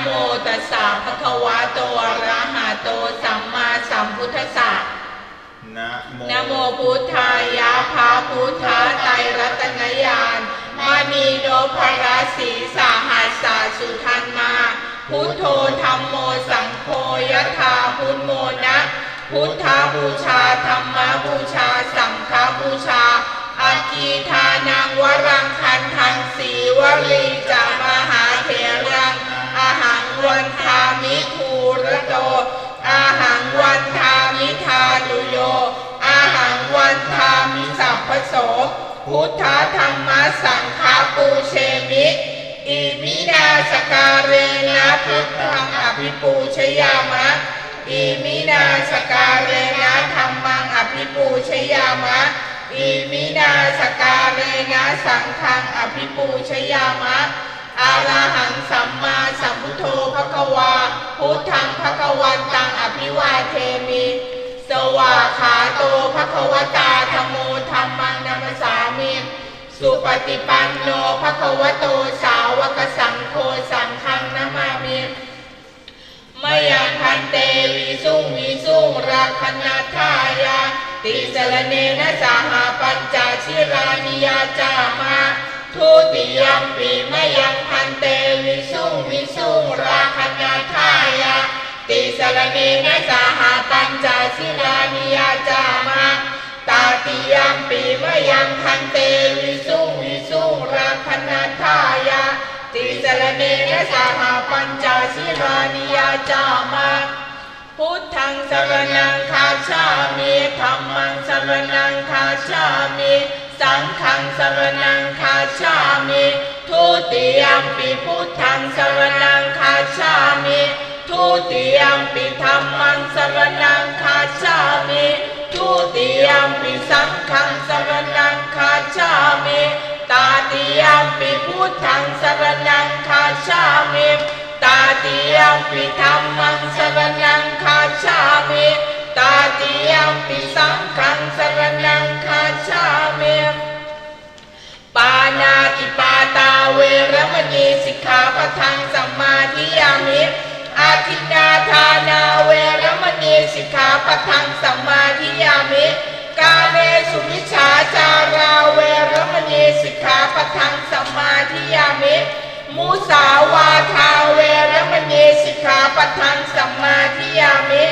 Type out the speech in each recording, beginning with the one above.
โมตัสสะภะคะวะโตอะระหะโตสัมมาสัมพุทธัสสะนะโมนะโมพุทธายะพาพุทธาไตรรัตนญาณมณีโนภราสีสาหัสสาสุทันมา พุทโธธรรมโมสังโฆยะธาพุทโมนะ พุทธบูชาธรรมบูชา สังฆบูชาอากีทานังวรังคันทังสีวลีจามหาเถรังอาหัง วันทามิภูระโตอาหังวันทามิทาตุโยอาหังวันทามิสัพพโส พุทธธรรมสังฆาปูเชมิอิมินาสการเรนะพุทธังอภิปูชยามะอิมินาสการเรนะธรรมังอภิปูชยามะอิมินาสการเรนะสังฆังอภิปูชยามะ อาระหังสัมมาสัมพุทโธภควา พุทธังภควันตังอภิวาเทมิ สวาขาโตภควตาธรรมโมธรรมังนัมสามิ สุปฏิปันโนภควโตสาวกสังโฆสังฆังนามามิมยังพันเตวิสุงวิสุงรักขณาทายาติสรเนนะสหาปัญจชิรานิยาจามา ทุติยมปีมยังพันเตวิสุงวิสุงรักขณาทายาติสรเนนะสหปัญจชิรานิยาจามาตาติยมปีมะยังพันเตวิสุงวิสุงรักขณาทายาติสรเนนะสหปัญจสิรานิยาจามาพุทธังสรนังคาชามิธรรมังสรนังคาชามิ สังฆังสรนังคาชามิทุติยมปีพุทธังสรนังคาชามิทุติยมปีธรรมังสรนังคาชามิทุติยมปิสังฆังสรนังคาชามิตาติยมปิพุทธังสรนังคาชามิตาติยมปิธรรมังสรนังคาชามิ ตาติยมปิสังฆังสรนังคาชามิปานาติปาตาเวรมณีสิกขาปทังสัมมาทิยามิอาทินาทานาเวรมณีสิกขาปทังสัมมาทิยามิกาเมสุมิชฌาจาราเวรมณีสิกขาปทังสัมมาทิยามิมุสาวาทาเวรมณีสิกขาปทังสัมมาทิยามิ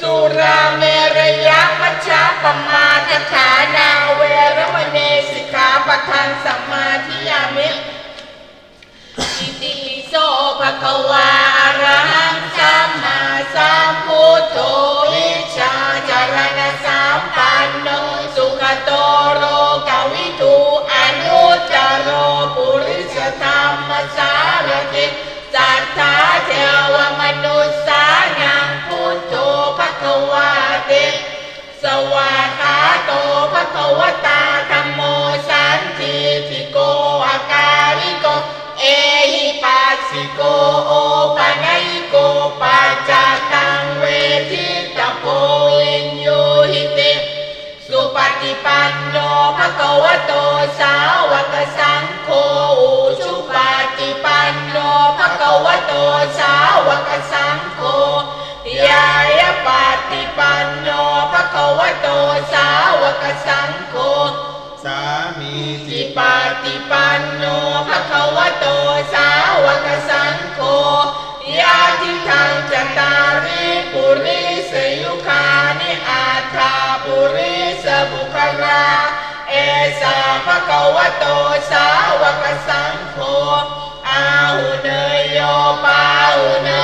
สุราเมรยะมัชฌะปมาทฐานาเวรมณีสิกขาปทังสัมมาทิยามิอิติปิโสภะคะวาอะระหังสัมมาสัมพุทโธ สังโฆอุชุปฏิปันโนภะคะวะโตสาวกสังโฆยายะปฏิปันโนภะคะวะโตสาวกสังโฆสามีจิปาติปันโนภะคะวะโตสาวกสังโฆยาทิทังจตาริปุริสยุคานิอาทาปุริสบุคลา สาภะคะวะโตสาวกสังโฆอาหุเนยโยปาหุเนย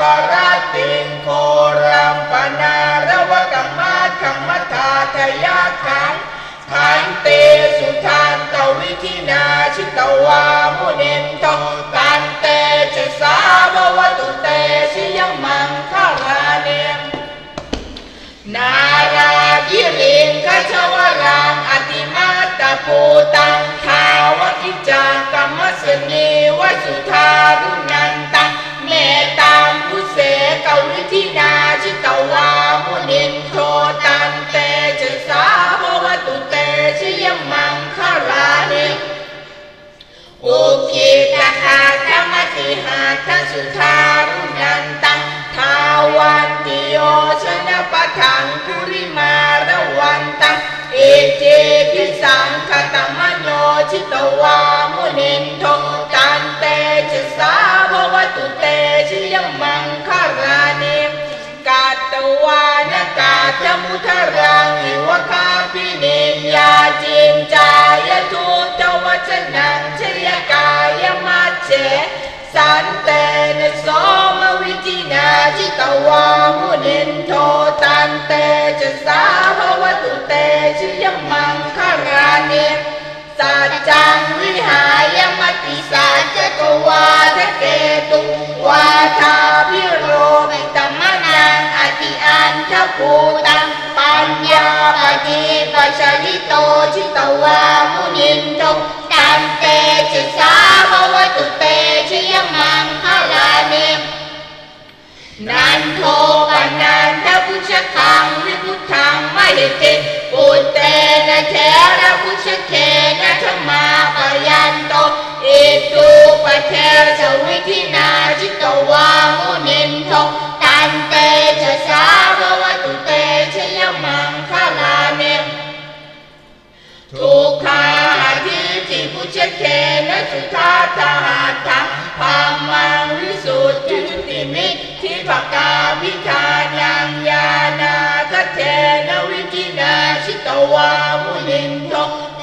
ปราติงโครัมปนาระวกัมมาคัมมทธาทยาขังขันเตสุทันตวิธินาชิตวามุนินโตตันเตจะสาภวตุเตชิยมังคาราเนมนาราคิริงคชวรังอติมาตะปูตังทาวกิจจังกัมมสนีวสุธารุนัน ธินาชิตวามุนินโทตันเตจะสาภวตุเตชิยมังคารานิอุคิตคาธรรมติหาทสุทารุนันตังทาวันติโยชนะปะทังคุริมาระวันตังเอเจพิสังคตมโนชิตวามุนินโท คาปินิยาจินจายทุตวจนังชยกายมัจเจสันเตนสมวิจินาจิตวามุนินโทตันเตจะสาภวตุเตชิยมังคารานิสัจจังวิหายมติสัจจกวาทะเกตุวาทาพิโรปิตมนังอธิอันทภูตัง ปัญญาปฏิปัชริโตชิตวามุนินโทตันเตจะสาภวตุเตชิยมังคารานินันโทปนันทพุชคังวิพุทธังมหิติปุตเตนะเทระพุชเคนะธรรมาปยันโตอิตุปเทสวิธินาจิตวา ตาหาทังพามังวิสุทธิจุติมิทิภกาวิธานังญาณาคเทนวิจินาชิตวามุนินโท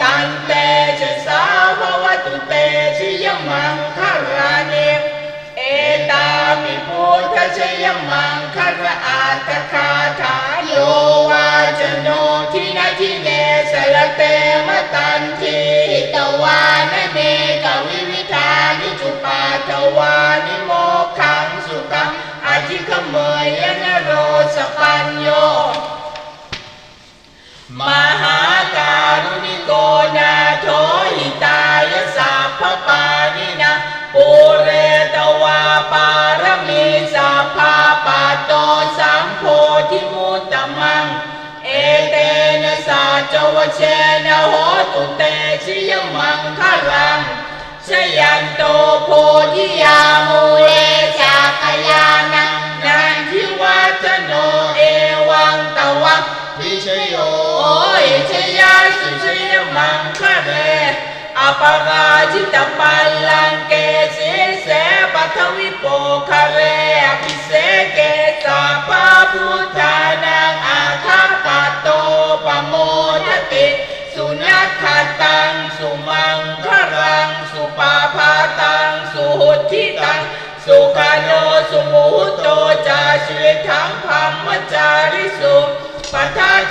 ตันเตจะสาภวตุเตชิยมังคาราเนเอตามิพุทธชยมังคารอาตคาถาโยวาจโนทินาทิเนสละเตมตัน วานิโมขังสุขังอธิขเมยนโรสปัญโย มหาการุณิโกนาโถหิตายสัพพปานินะปุเรตวาปารมีสัพพาปาโตสัมโพธิมุตตมัง เอเตนะสัจวเชนะโหตุเตชิยมังคารัง ชยันโตโพธิยาโมเลจักยานังนันทิวัฒโนเอวังตวังพิชโยโอ้ยชยาสุชยมังคะเรอปาราจิตปัลลังเกสีเสปัทวิโปคะเรอภิเสเก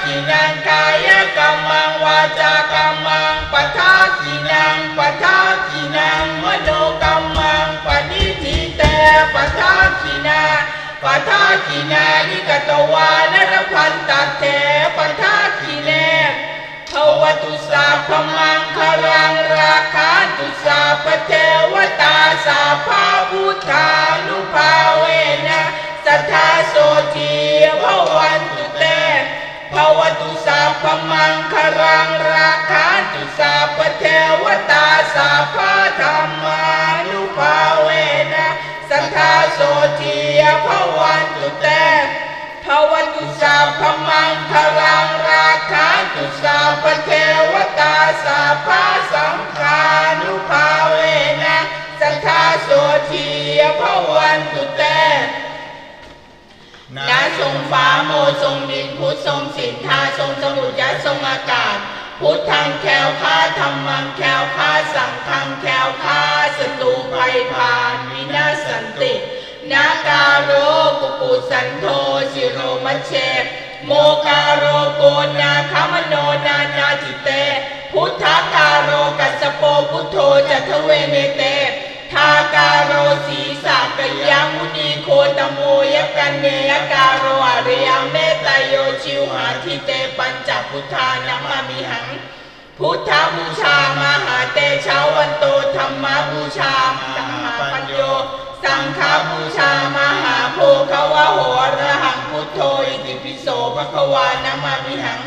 ทินังกายกรรมังวาจากรรมังปัทากินังปัทากินังมโนกรรมังปณิทิเตปัทากินาปัทากินานิกตวานรพันตัตเถปัทากิเลภวตุสาพมังคารังราคาตุสาป มังคลังราคาตุสาปเทวตาสาภาสังขานุภาเวนะสัทธาโสทีภวันตุเตนาทรงฟ้าโมทรงดินพุทธทรงสินทาทรงสมุทรยะทรงอากาศ พุทธังแควคาธรรมังแควคาสังฆังแควคาศัตรูภัยพานวินาศนตินาการโรกุกุสันโทสิโรมัชเช โมกาโรโกนาคามโนนานาจิเต พุทธาการโรกัสโปพุทโธจัตเวเนเต ทาการโรสีสากยามุนีโคตโมยกันเนยการโรอริยเมตโยชิวหาทิเตปัญจพุทธานามามิหัง พุทธบูชามหาเตชาวันโตธรรมบูชามหาปัญโย สังฆบูชามหาโพคาวะโห วานามามิหัง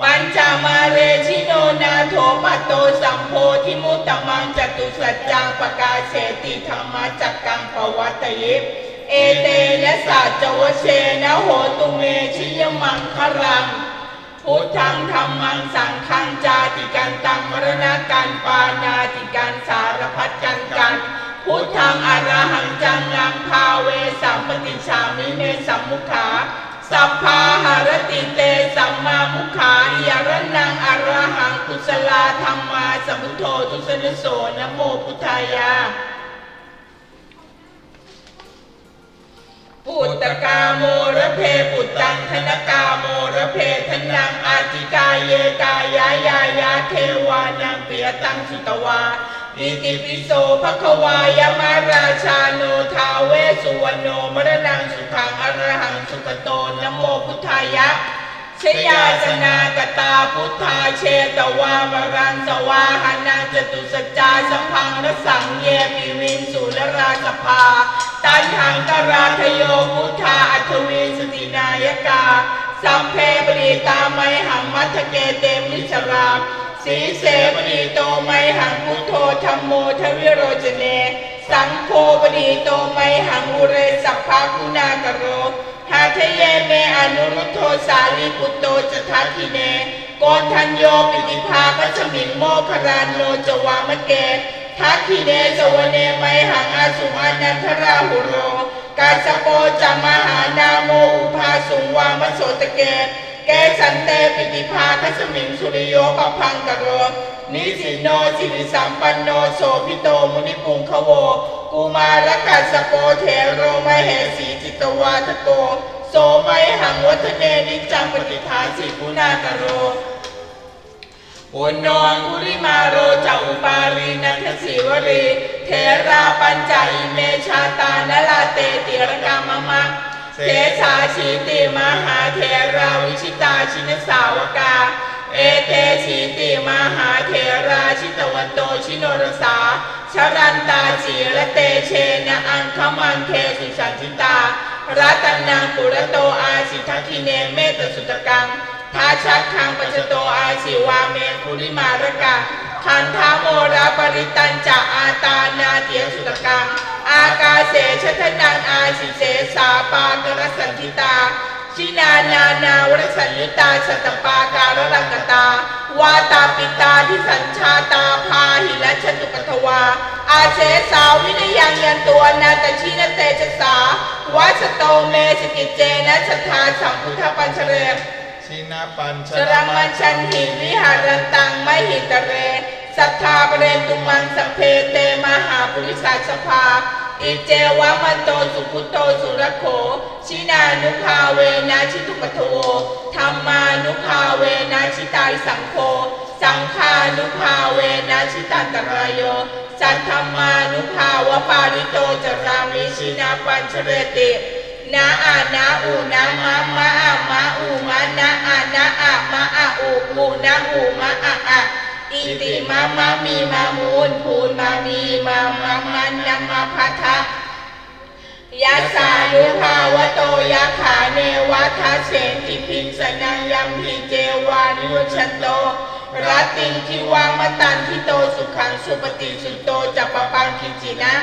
ปัญจมาเรชิโนนาโถปัตโตสัมโพธิมุตตมังจตุสัจจังปกาเสติธรรมจักกังภวัตยิปเอเตนะสัจวเชนะโหตุเมชิยมังครังพุทธังธรรมังสังฆังจาติกันตังมรณะกันปานาติกันสารพัดกันกันพุทธังอรหังจังงังพาเวสัมปติชามิเมสัมมุขา สัพพาหารติเตสัมมามุขายารนังอรหังกุศลาธรรมาสัมพุทโธทุสนโสนะโมพุทธายาปุตตกาโมระเพปุตตังธนกาโมระเพทนังอาติกายเยกายายายา เทวานังเปียตังสุตวาอิติปิโสภควายมาราชาโนทาเวสุวรรณโนมรณังสุขังอรหังสุขโตนโมพุทธายะ ชยาสนากตาพุทธาเชตวามรังสวาหานังจตุสจาสัมพังรสังเยปิวินสุรราสภา ตันหังกราทโยพุทธาอัทวีสตินายกา สัมเพปรีตาไมหังมัทเกเตมิชราสีเสปรีโตไมหังพุทโธธรรมโมทวิโรจเน สังโฆปรีโตไมหังอุเรสัพพาคุณากโร หาทะเยเมอนุรุทโทสาลีปุตโตจทัทิเน โกนทัญโยปิติภาปัชมิงโมครานโนจวามะเกทักขิเนสวเนไมหังอาสุอานันทราหุโร กาสโปจามหานาโมอุภาสุงวามโสตเก เกสันเตปิติภาคัสมิงสุริโยปพังกโรนิสิโนสิริสัมปันโนโสพิโตมุนิปุงคโวกุมารกัสโปเทโรมเหสีจิตวาทโกโสไมหังวัฒเนนิจังปฏิทาสิกุณากโรปุณนองคุริมาโรจะอุปารีนันทศิวรีเทราปัญจอิเมชาตานลาเตติรกามมะเทสาชีติมหาเทรา ชินสาวกา เอเตชีติมหาเทราชิตวันโตชิโนรสาชรันตาจีระเตเชนะอังคมังเคสุสันติตารัตนังปุระโตอาสิทักขิเนเมตสุตกังทาชักคังปัจโตอาศิวาเมคุริมารกะคันทาโมราปริตันจะอาตานาเตียสุตกัง อากาเสชทนังอาสิเสสาปากรสันทิตา ชินานานา วรสัญยุตาชตปาการรังกตาวาตาปิตาที่สัญชาตาพาหิและชตุปทวา อาเสสาวินยังยันตัวนาตชินเตชสาวัสโตเมสกิเจนะชทาสัมพุทธปัญชเรชินาปัญชรังมันชันหิวิหารันตังไมหิตเรสัทธาปเรนตุมังสัพเพเตมหาปุริสัสภา อิเจวะมันโตสุขุโตสุรโข ชินานุภาเวนะชิตุปโทธรรมานุภาเวนะชิตาริสังโฆ สังฆานุภาเวนะชิตันตรายโย สัทธรรมานุภาวปาริโตจรามิชินาปัญชเรตินาอานาอูนามามาอามาอูมานาอานาอามาอาอูอูนาอูมาอาอา อิติมามามีมามูลพูนมามีมามามันนมาพัทะยะสานุภาวโตยะขาเนวัทเสนติพินสนังยัมพิเจวานิวชันโตรัติงทิวังมตันทิโตสุขังสุปฏิสุโตจัปปปังคิจินะ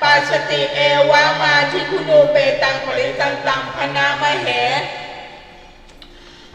ปัสสติเอวามาทิคุณูเปตังปริตังตังพนามเห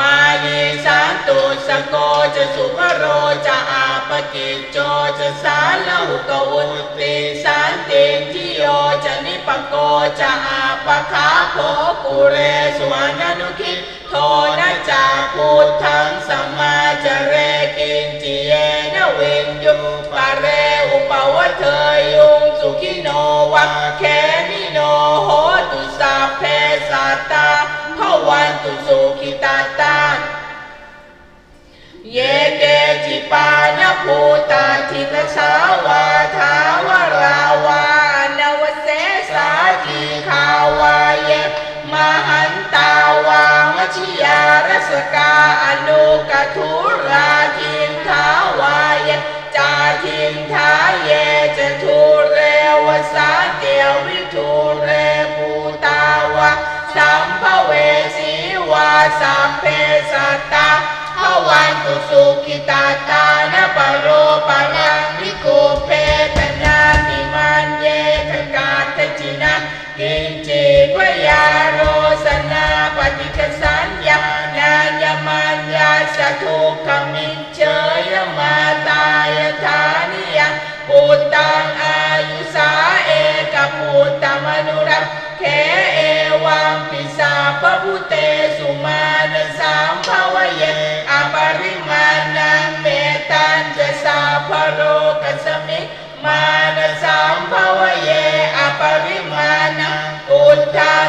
ารตังปะทังอภิสเมาโกอุชูจะสูชูจะสุวจงจาสามุทวนติมาลีสานตุสโกจะสุวโรจะอาปกิจโจจะสาลหุกวุติสันติทิโยจะนิปโกจะอาปคาโภกุเรสวนานุคิโทนะจาพุทธังสัมมาจเร ตุสุขิตาตาเยเกจิปานภูตาทิตสาวาทาวราวานวเสสาจีขาวาเยมหันตาวามชิยารสกาอนุกทุราทินทาวาเยจาทินทาเยจะทุเรวสาเตียววิทุเรภูตาวาสัมภเวาสัพเพสัตตาภวันตุสุขิตาตานะปะโรปะรังวิโกเพตนาติมันเยทกาทจินะกินจิกวยาโรสนาปฏิกสัญญานายมันยาสทุกขมิเจยมาตายธานิยังปุตตังอายุสาเอกปุตตมนุรักเขเอวัง ปิสาพุเตสุมาณสามภาวเยอปริมาณังเมตันจะสาพโรกัสมิมาณสามภาวเยอปริมาณังอุทธัง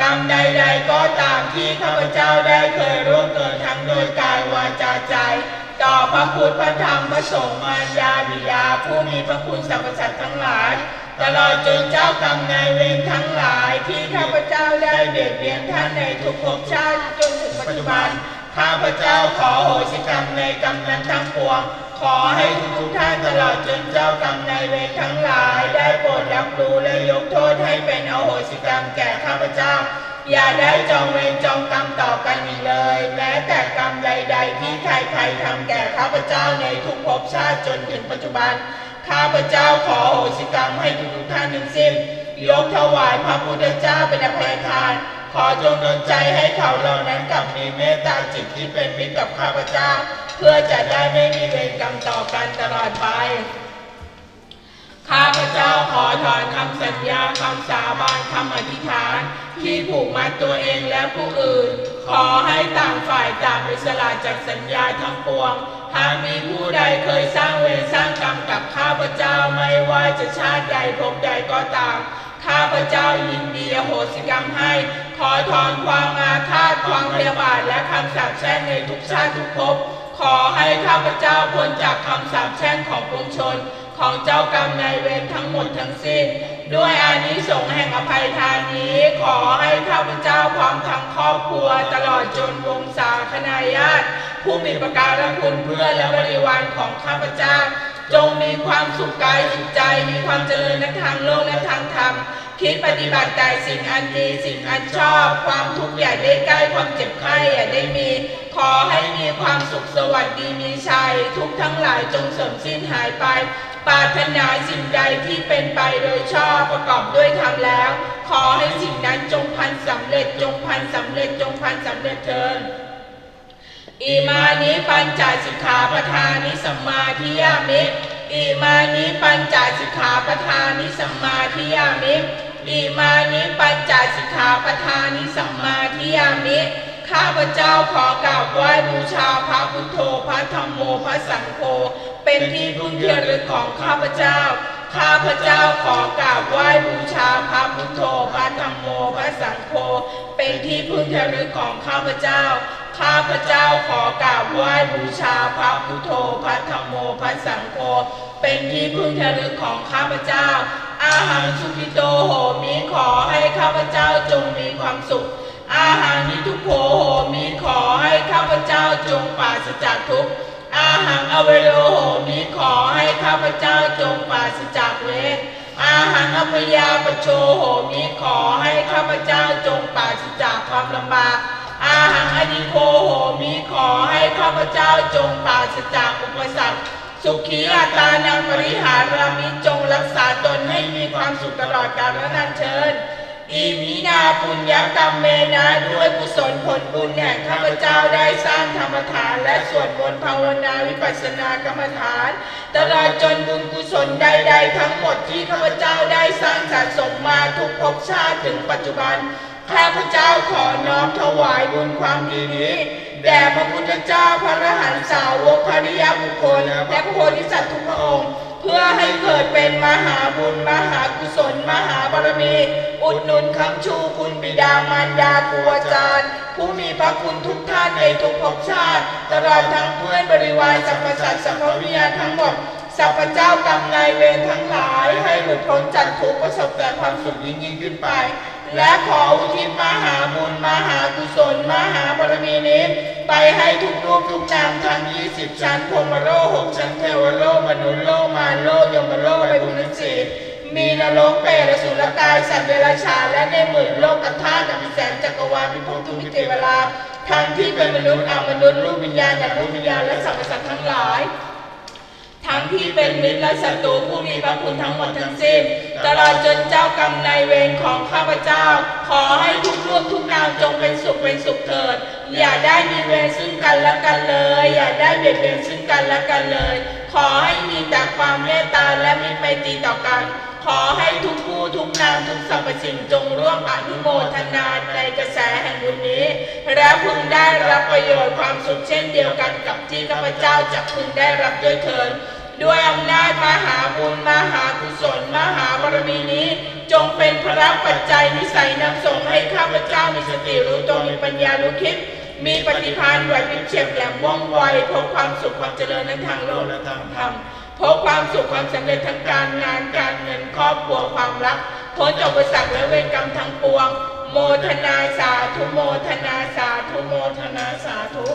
กรรมใด ๆ ก็ตามที่ข้าพเจ้าได้เคยร่วมเกิดทั้งโดยกายวาจาใจ ต่อพระพุทธพระธรรมพระสงฆ์มารยาบิดาผู้มีพระคุณสรรพสัตว์ทั้งหลาย ตลอดจนเจ้ากรรมนายเวรทั้งหลายที่ข้าพเจ้าได้เบียดเบียนท่านในทุกภพชาติจนถึงปัจจุบัน ข้าพเจ้าขอโหสิกรรมในกรรมนั้นทั้งปวง ขอให้ทุกๆท่านตลอดจนเจ้ากรรมนายเวรทั้งหลาย ได้โปรดรับรู้และยกโทษให้เป็นอโหสิกรรมแก่ข้าพเจ้า อย่าได้จองเวรจองกรรมต่อกันอีกเลย แม้แต่กรรมใด ๆ ที่ใครๆทำแก่ข้าพเจ้าในทุกภพชาติจนถึงปัจจุบัน ข้าพเจ้าขอโหสิกรรมให้ทุกๆท่านทั้งสิ้น ยกถวายพระพุทธเจ้าเป็นอภัยทาน ขอจงดลใจให้เขาเหล่านั้นกลับมีเมตตาจิตที่เป็นมิตรกับข้าพเจ้า เพื่อจะได้ไม่มีเวรกรรมต่อกันตลอดไป ข้าพเจ้าขอถอนคำสัญญาคำสาบานคำอธิษฐาน ที่ผูกมัดตัวเองและผู้อื่น ขอให้ต่างฝ่ายต่างอิสละจากสัญญาทั้งปวงหากมีผู้ใดเคยสร้างเวรสร้างกรรมกับข้าพเจ้าไม่ว่าจะชาติใดภพใดก็ตาม ข้าพเจ้ายินดีอโหสิกรรมให้ ขอถอนความอาฆาตความพยาบาทและคำสาปแช่งในทุกชาติทุกภพขอให้ข้าพเจ้าพ้นจากคำสาปแช่งของปวงชน ของเจ้ากรรมนายเวรทั้งหมดทั้งสิ้น ด้วยอานิสงส์แห่งอภัยทานนี้ ขอให้ข้าพเจ้าพร้อมทั้งครอบครัวตลอดจนวงศาคณาญาติ ผู้มีประการคุณเพื่อนและบริวารของข้าพเจ้า จงมีความสุขกายสุขใจ มีความเจริญในทางโลกและทางธรรม คิดปฏิบัติแต่สิ่งอันดีสิ่งอันชอบ ความทุกข์อย่าได้ใกล้ความเจ็บไข้อย่าได้มี ขอให้มีความสุขสวัสดีมีชัย ทุกทั้งหลายจงเสื่อมสิ้นหายไปปรารถนาสิ่งใดที่เป็นไปโดยชอบประกอบด้วยธรรมแล้ว ขอให้สิ่งนั้นจงพันสำเร็จจงพันสำเร็จจงพันสำเร็จเถิด อิมานิปัญจสิกขาปทานิสัมมาทิยามิอิมานิปัญจสิกขาปทานิสัมมาทิยามิอิมานิปัญจสิกขาปทานิสัมมาทิยามิข้าพเจ้าขอกราบไหว้บูชาพระพุทโธพระธรรมโมพระสังโฆเป็นที่พึ่งที่ระลึกของข้าพเจ้า ข้าพเจ้าขอกราบไหว้บูชาพระพุทโธพระธรรมโมพระสังโฆเป็นที่พึ่งระลึกของข้าพเจ้า ข้าพเจ้าขอกราบไหว้บูชาพระพุทโธพระธรรมโมพระสังโฆเป็นที่พึ่งระลึกของข้าพเจ้า อาหังสุขิโตโหมิขอให้ข้าพเจ้าจงมีความสุข อาหารนิทุกโขโหมิขอให้ข้าพเจ้าจงปราศจากทุกข์อาหังอเวโรโหมิขอให้ข้าพเจ้าจงปราศจากเวรอาหังอพยาปโชโหมิขอให้ข้าพเจ้าจงปราศจากความลำบาก หังอนิโคโหมิขอให้ข้าพเจ้าจงปราศจากอุปสรรค สุขีอาตานังปริหารามิจงรักษาตนให้มีความสุขตลอดกาลและนานเชิญอีมินาปุญญกรรมเมนะด้วยกุศลผลบุญแห่งข้าพเจ้าได้สร้างธรรมทาน และสวดมนต์ภาวนาวิปัสสนากรรมฐาน ตลอดจนบุญกุศลใด ๆ ทั้งหมดที่ข้าพเจ้าได้สร้างสะสมมาทุกภพชาติถึงปัจจุบัน ข้าพเจ้าขอน้อมถวายบุญความดีนี้แด่พระพุทธเจ้าพระอรหันตสาวกพระนิยบุคคลและพระโพธิสัตว์ทุกพระองค์ เพื่อให้เกิดเป็นมหาบุญมหากุศลมหาบารมี อุดหนุนคำชูคุณบิดามารดาครูอาจารย์ ผู้มีพระคุณทุกท่านในทุกภพชาติ ตลอดทั้งเพื่อนบริวารสรรพสัตว์สรรพวิญญาทั้งหมดสัพพเจ้ากรรมนายเวรทั้งหลาย ให้หลุดพ้นจากทุกข์ประสบแต่ความสุขยิ่งยิ่งขึ้นไป และขออุทิศมหาบุญมหากุศล มหาบารมีนี้ ไปให้ทุกรูปทุกนามทั้ง 20 ชั้นพรหมโลกหกชั้นเทวโลกมนุษย์โลกมารโลกยมโลกและบุญสีมีนรกเปรตสุรกาย สัตว์เดรัจฉานและในหมื่นโลกธาตุกับแสนจักรวาลพิภพทุกมิติเวลาทั้งที่เป็นมนุษย์อมนุษย์รูปวิญญาณและรูปวิญญาณและสรรพสัตว์ทั้งหลาย ทั้งที่เป็นมิตรและศัตรูผู้มีพระคุณทั้งหมดทั้งสิ้น ตลอดจนเจ้ากรรมนายเวรของข้าพเจ้า ขอให้ทุกรูปทุกนามจงเป็นสุขเป็นสุขเถิด อย่าได้มีเวรซึ่งกันและกันเลย อย่าได้เบียดเบียนซึ่งกันและกันเลย ขอให้มีแต่ความเมตตาและมีไมตรีต่อกันขอให้ทุกผู้ทุกนามทุกสรรพสิ่งจงร่วมอนุโมทนาในกระแสแห่งบุญนี้ และพึงได้รับประโยชน์ความสุขเช่นเดียวกันกับที่ข้าพเจ้าจะพึงได้รับด้วยเถิด ด้วยอำนาจมหาบุญมหากุศลมหาบารมีนี้ จงเป็นพระปัจจัยนิสัยนำส่งให้ข้าพเจ้ามีสติรู้ตัวมีปัญญารู้คิดมีปฏิภาณไหวพริบเฉียบแหลมว่องไวพบความสุขความเจริญในทางโลกและทางธรรมพบความสุขความสำเร็จทางการงานการเงินครอบครัวความรักพ้นจากอุปสรรคและเวรกรรมทั้งปวง โมทนาสาธุโมทนาสาธุโมทนาสาธุ